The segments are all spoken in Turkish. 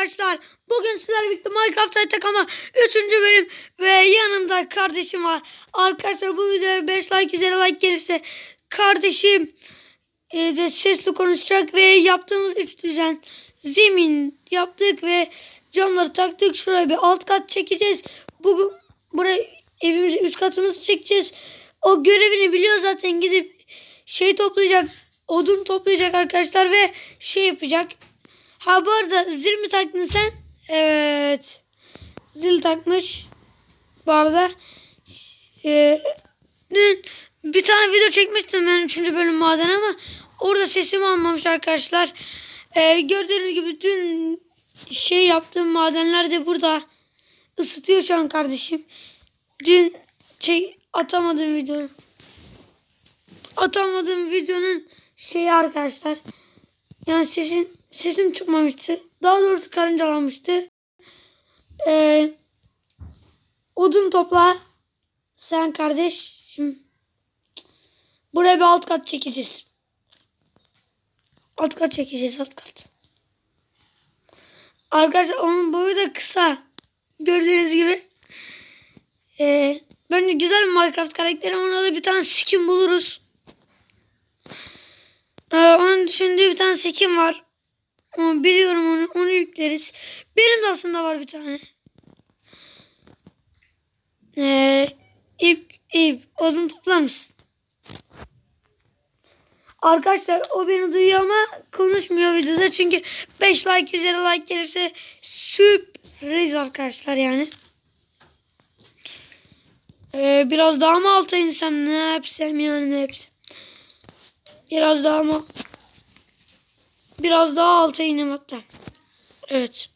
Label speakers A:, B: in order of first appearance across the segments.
A: arkadaşlar. Bugün sizlerle birlikte Minecraft Attack ama 3. bölüm ve yanımda kardeşim var. Arkadaşlar bu videoya 5 like üzeri like gelirse kardeşim e, de sesli konuşacak ve yaptığımız üç düzen zemin yaptık ve camları taktık. Şuraya bir alt kat çekeceğiz. Bugün buraya evimizi üst katımızı çekeceğiz. O görevini biliyor zaten gidip şey toplayacak. Odun toplayacak arkadaşlar ve şey yapacak. Ha bu arada zil mi taktın sen? Evet. Zil takmış. Bu arada e, dün bir tane video çekmiştim ben 3. bölüm maden ama orada sesimi almamış arkadaşlar. E, gördüğünüz gibi dün şey yaptığım madenler de burada ısıtıyor şu an kardeşim. Dün şey atamadım video. Atamadığım videonun şeyi arkadaşlar. Yani sesin sesim çıkmamıştı. Daha doğrusu karıncalanmıştı. Ee, odun topla. Sen kardeş. Şimdi buraya bir alt kat çekeceğiz. Alt kat çekeceğiz alt kat. Arkadaşlar onun boyu da kısa. Gördüğünüz gibi. Ee, bence güzel bir Minecraft karakteri. Ona da bir tane skin buluruz. Ee, onun düşündüğü bir tane skin var. Onu biliyorum onu. Onu yükleriz. Benim de aslında var bir tane. Ee, ip, ip. Odun toplar mısın? Arkadaşlar o beni duyuyor ama konuşmuyor videoda. Çünkü 5 like üzeri like gelirse sürpriz arkadaşlar yani. Ee, biraz daha mı alta insem ne yapsam yani ne yapsam. Biraz daha mı? Biraz daha alta ineyim hatta. Evet.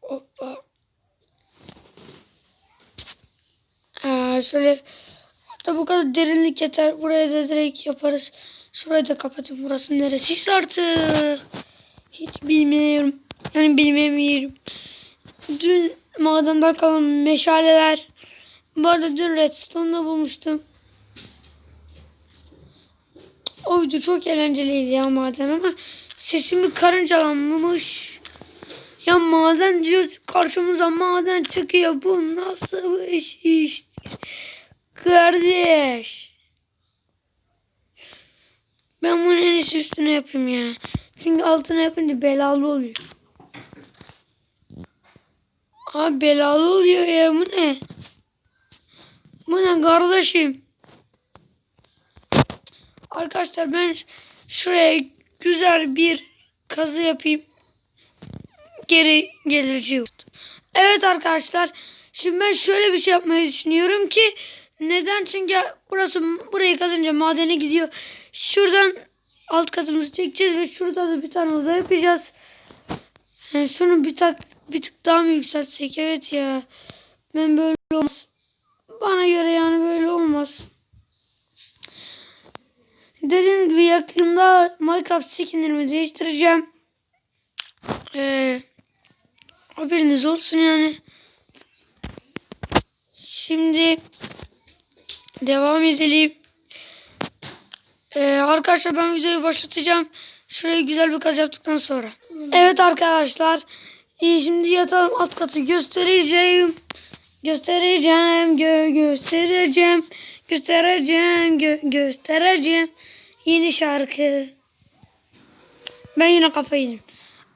A: Hoppa. Ee, şöyle hatta bu kadar derinlik yeter. Buraya da direkt yaparız. Şurayı da kapatayım. Burası neresi artık? Hiç bilmiyorum. Yani bilmiyorum. Dün madenden kalan meşaleler. Bu arada dün redstone'da bulmuştum. O video çok eğlenceliydi ya maden ama sesimi karıncalanmış. Ya maden diyoruz karşımıza maden çıkıyor. Bu nasıl bir iş iştir? Kardeş. Ben bunu en iyisi üstüne yapayım ya. Çünkü altına yapınca belalı oluyor. Abi belalı oluyor ya bu ne? Bu ne kardeşim? Arkadaşlar ben şuraya güzel bir kazı yapayım. Geri geleceğim. Evet arkadaşlar. Şimdi ben şöyle bir şey yapmayı düşünüyorum ki neden? Çünkü burası burayı kazınca madene gidiyor. Şuradan alt katımızı çekeceğiz ve şurada da bir tane oda yapacağız. Yani şunu bir tak bir tık daha mı yükseltsek? Evet ya. Ben böyle olmaz. Bana göre yani böyle olmaz. Dediğim gibi yakında Minecraft skinlerimi değiştireceğim. Ee, haberiniz olsun yani. Şimdi devam edelim. Ee, arkadaşlar ben videoyu başlatacağım. Şuraya güzel bir kaz yaptıktan sonra. Evet arkadaşlar. İyi şimdi yatalım alt katı göstereceğim. Göstereceğim, gö göstereceğim, göstereceğim, gö göstereceğim. Yeni şarkı. Ben yine kafayı yedim.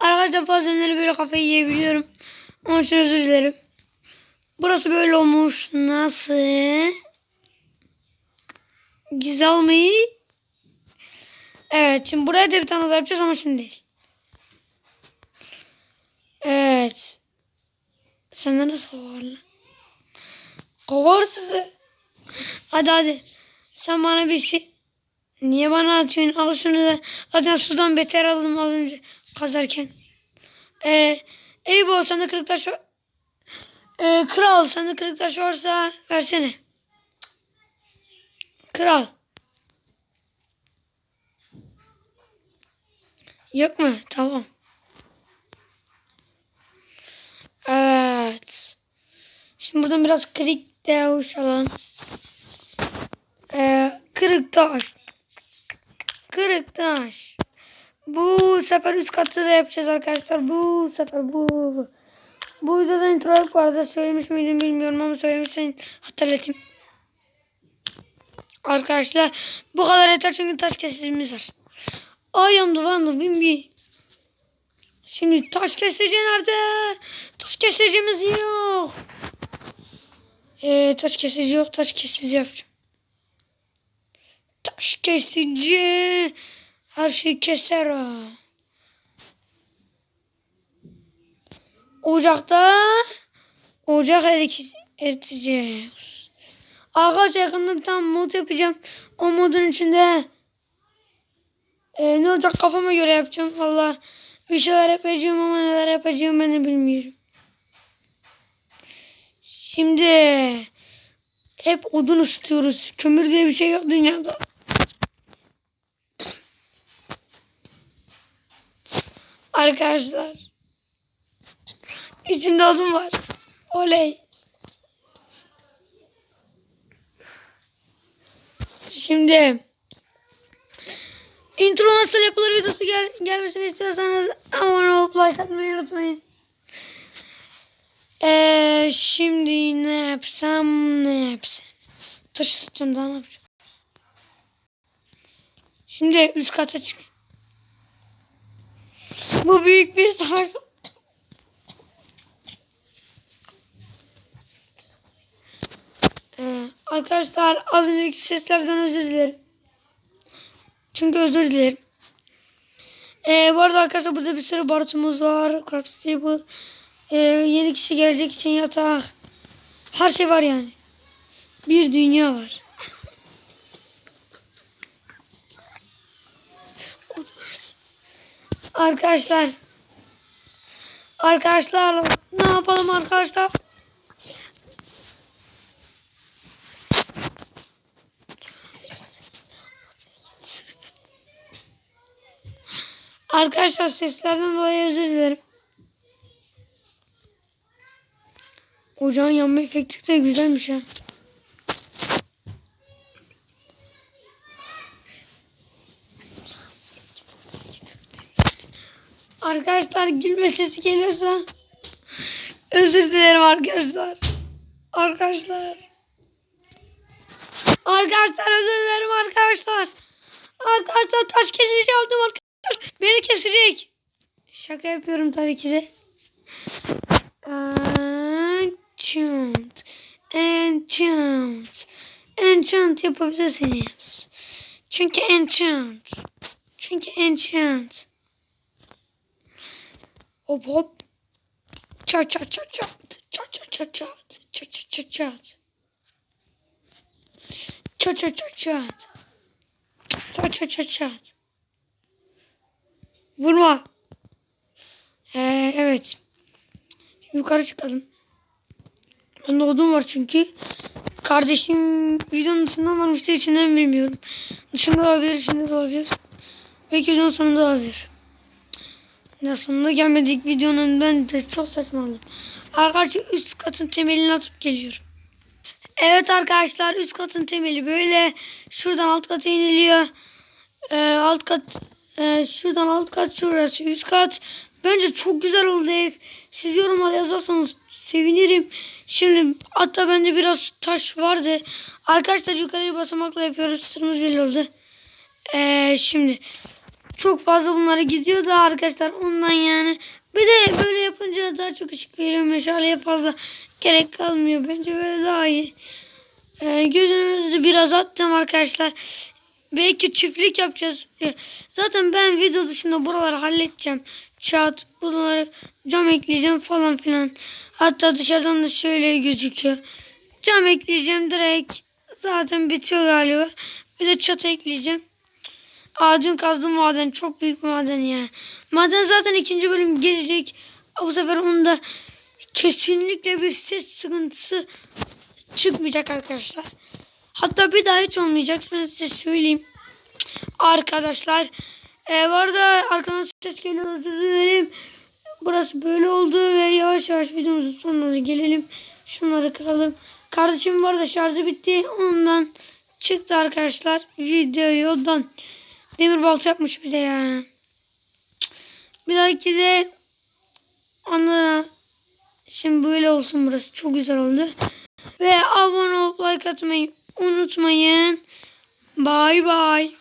A: Arkadaşlar bazenleri böyle kafayı yiyebiliyorum. Onun için özür dilerim. Burası böyle olmuş. Nasıl? Güzel mi? Evet şimdi buraya da bir tane yapacağız ama şimdi değil. Evet. Sende nasıl kovar lan? Kovar sizi. Hadi hadi. Sen bana bir şey... Niye bana atıyorsun? Al şunu da. Zaten sudan beter aldım az önce kazarken. Ee, Eybo sende kırık taş. Ee, kral sende kırık taş varsa versene. Kral. Yok mu? Tamam. Evet. Şimdi buradan biraz kırık devuş alalım. Ee, kırık taş. Kırık taş. Bu sefer üst katı da yapacağız arkadaşlar. Bu sefer bu. Bu, videoda intro vardı. Söylemiş miydim bilmiyorum ama söylemişsen hatırlatayım. Arkadaşlar bu kadar yeter çünkü taş kesicimiz var. Ayağım dolandı bin bir. Şimdi taş kesici nerede? Taş kesicimiz yok. Ee, taş kesici yok. Taş kesici yapacağım. Taş kesici. Her şeyi keser o. Ocakta ocak erik eriteceğiz. Arkadaşlar yakında bir mod yapacağım. O modun içinde e, ne olacak kafama göre yapacağım. Valla bir şeyler yapacağım ama neler yapacağım ben de bilmiyorum. Şimdi hep odun ısıtıyoruz. Kömür diye bir şey yok dünyada. Arkadaşlar. İçinde odun var. Oley. Şimdi intro nasıl yapılır videosu gel gelmesini istiyorsanız abone olup like atmayı unutmayın. Ee, şimdi ne yapsam ne yapsam. Taş ısıtacağım daha ne yapacağım. Şimdi üst kata çık. Bu büyük bir. Ee, arkadaşlar az önceki seslerden özür dilerim. Çünkü özür dilerim. Ee, bu arada arkadaşlar burada bir sürü barutumuz var. Craft table. Ee, yeni kişi gelecek için yatak. Her şey var yani. Bir dünya var. Arkadaşlar. Arkadaşlar ne yapalım arkadaşlar? Arkadaşlar seslerden dolayı özür dilerim. Ocağın yanma efekti de güzelmiş ha. Arkadaşlar gülme sesi geliyorsa özür dilerim arkadaşlar. Arkadaşlar. Arkadaşlar özür dilerim arkadaşlar. Arkadaşlar taş kesici yaptım arkadaşlar. Beni kesecek. Şaka yapıyorum tabii ki de. Enchant. Enchant. Enchant yapabilirsiniz. Çünkü enchant. Çünkü enchant. Hop hop. Çat çat çat çat. Çat çat çat çat. Çat çat çat çat. Çat çat çat çat. Çat çat çat çat. Vurma. Ee, evet. Yukarı çıkalım. Bende odun var çünkü. Kardeşim videonun dışından varmıştı içinden bilmiyorum. Dışında olabilir, içinde de olabilir. Belki videonun sonunda olabilir. Ya sonunda gelmedik videonun ben de çok saçmaladım. Arkadaşlar üst katın temelini atıp geliyorum. Evet arkadaşlar üst katın temeli böyle. Şuradan alt kata iniliyor. Ee, alt kat e, şuradan alt kat şurası üst kat. Bence çok güzel oldu ev. Siz yorumlara yazarsanız sevinirim. Şimdi hatta bende biraz taş vardı. Arkadaşlar yukarıya basamakla yapıyoruz. Sırımız belli oldu. Ee, şimdi çok fazla bunlara gidiyor da arkadaşlar ondan yani. Bir de böyle yapınca daha çok ışık veriyor. Meşaleye fazla gerek kalmıyor. Bence böyle daha iyi. Ee, gözünüzü biraz attım arkadaşlar. Belki çiftlik yapacağız. Ee, Zaten ben video dışında buraları halledeceğim. Çat, buraları cam ekleyeceğim falan filan. Hatta dışarıdan da şöyle gözüküyor. Cam ekleyeceğim direkt. Zaten bitiyor galiba. Bir de çatı ekleyeceğim. Aa dün kazdım maden. Çok büyük maden ya. Maden zaten ikinci bölüm gelecek. Bu sefer onda kesinlikle bir ses sıkıntısı çıkmayacak arkadaşlar. Hatta bir daha hiç olmayacak. Ben size söyleyeyim. Arkadaşlar. E, bu arada arkadan ses geliyor. Özür dilerim. Burası böyle oldu ve yavaş yavaş videomuzun sonuna gelelim. Şunları kıralım. Kardeşim var da şarjı bitti. Ondan çıktı arkadaşlar. Video yoldan. Demir balta yapmış bir de ya. Bir dahaki de ana şimdi böyle olsun burası. Çok güzel oldu. Ve abone olup like atmayı unutmayın. Bay bay.